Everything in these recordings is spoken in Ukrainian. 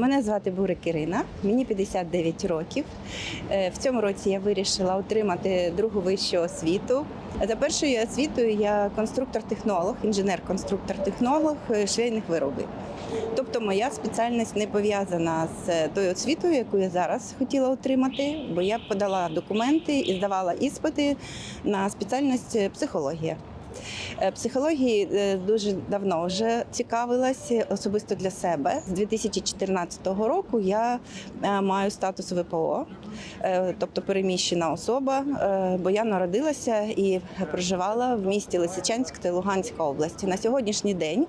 Мене звати Бурик Ірина, мені 59 років. Е, В цьому році я вирішила отримати другу вищу освіту. За першою освітою я конструктор-технолог, інженер-конструктор-технолог е, швейних виробів. Тобто моя спеціальність не пов'язана з е, тою освітою, яку я зараз хотіла отримати, бо я подала документи і здавала іспити на спеціальність психологія. Е, Психології е, дуже давно вже цікавилася особисто для себе. З 2014 року я е, маю статус ВПО, тобто переміщена особа, бо я народилася і проживала в місті Лисичанськ та Луганська області. На сьогоднішній день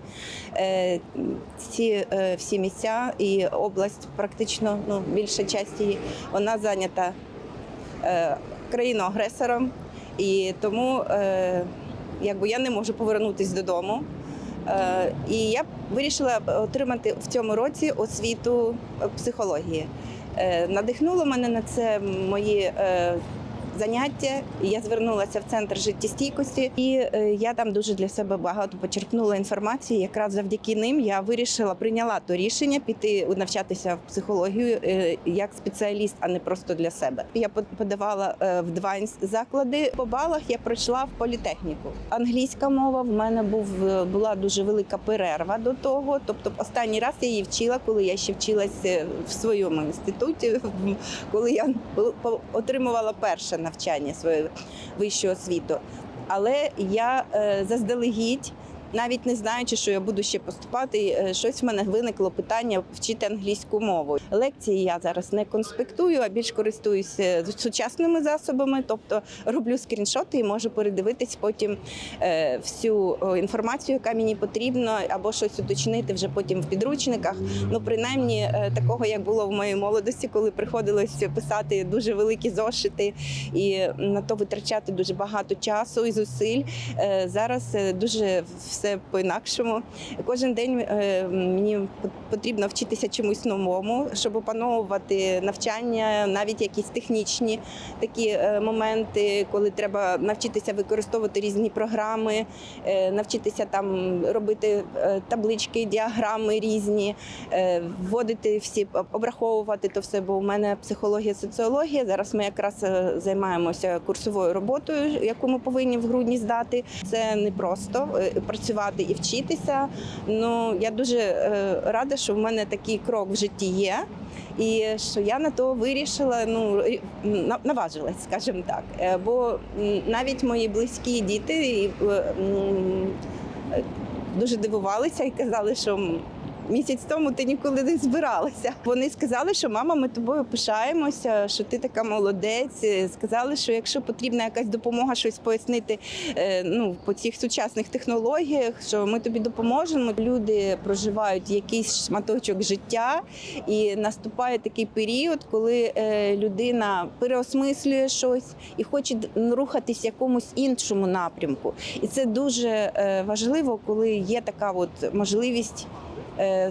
ці всі місця і область практично ну, більша частина її, вона зайнята країною-агресором. І тому якби я не можу повернутися додому. Е, і я вирішила отримати в цьому році освіту психології. Е, надихнуло мене на це мої е, заняття. Я звернулася в центр життєстійкості, і е, я там дуже для себе багато почерпнула інформації. Якраз завдяки ним я вирішила прийняла то рішення піти навчатися в психологію е, як спеціаліст, а не просто для себе. Я подавала е, в два заклади. По балах я пройшла в політехніку. Англійська мова в мене був була дуже велика перерва до того. Тобто, останній раз я її вчила, коли я ще вчилася в своєму інституті, коли я отримувала перше навчання свою вищу освіту. Але я е, заздалегідь. Навіть не знаючи, що я буду ще поступати, е, щось в мене виникло питання вчити англійську мову. Лекції я зараз не конспектую, а більш користуюся сучасними засобами, тобто роблю скріншоти і можу передивитись потім е, всю інформацію, яка мені потрібна, або щось уточнити вже потім в підручниках. Ну, принаймні, е, такого як було в моїй молодості, коли приходилось писати дуже великі зошити і на то витрачати дуже багато часу і зусиль. Е, Зараз е, дуже по-інакшому. Кожен день е, мені потрібно вчитися чомусь новому, щоб опановувати навчання, навіть якісь технічні такі е, моменти, коли треба навчитися використовувати різні програми, е, навчитися там робити таблички, діаграми різні, вводити всі, обраховувати то все. Бо у мене психологія, соціологія. Зараз ми якраз займаємося курсовою роботою, яку ми повинні в грудні здати. Це не просто е, працювати і вчитися. Ну я дуже е, рада, що в мене такий крок в житті є. І що я на то вирішила, ну наважилась, скажімо так. Е, Бо навіть мої близькі діти е, дуже дивувалися і казали, що місяць тому ти ніколи не збиралася. Вони сказали, що мама, ми тобою пишаємося, що ти така молодець. Сказали, що якщо потрібна якась допомога, щось пояснити е, ну, по цих сучасних технологіях, що ми тобі допоможемо. Люди проживають якийсь шматочок життя, і наступає такий період, коли е, людина переосмислює щось і хоче рухатись якомусь іншому напрямку. І це дуже е, важливо, коли є така от можливість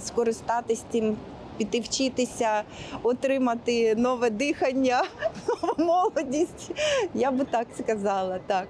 скористатись тим. Піти вчитися, отримати нове дихання, молодість. Я би так сказала. Так.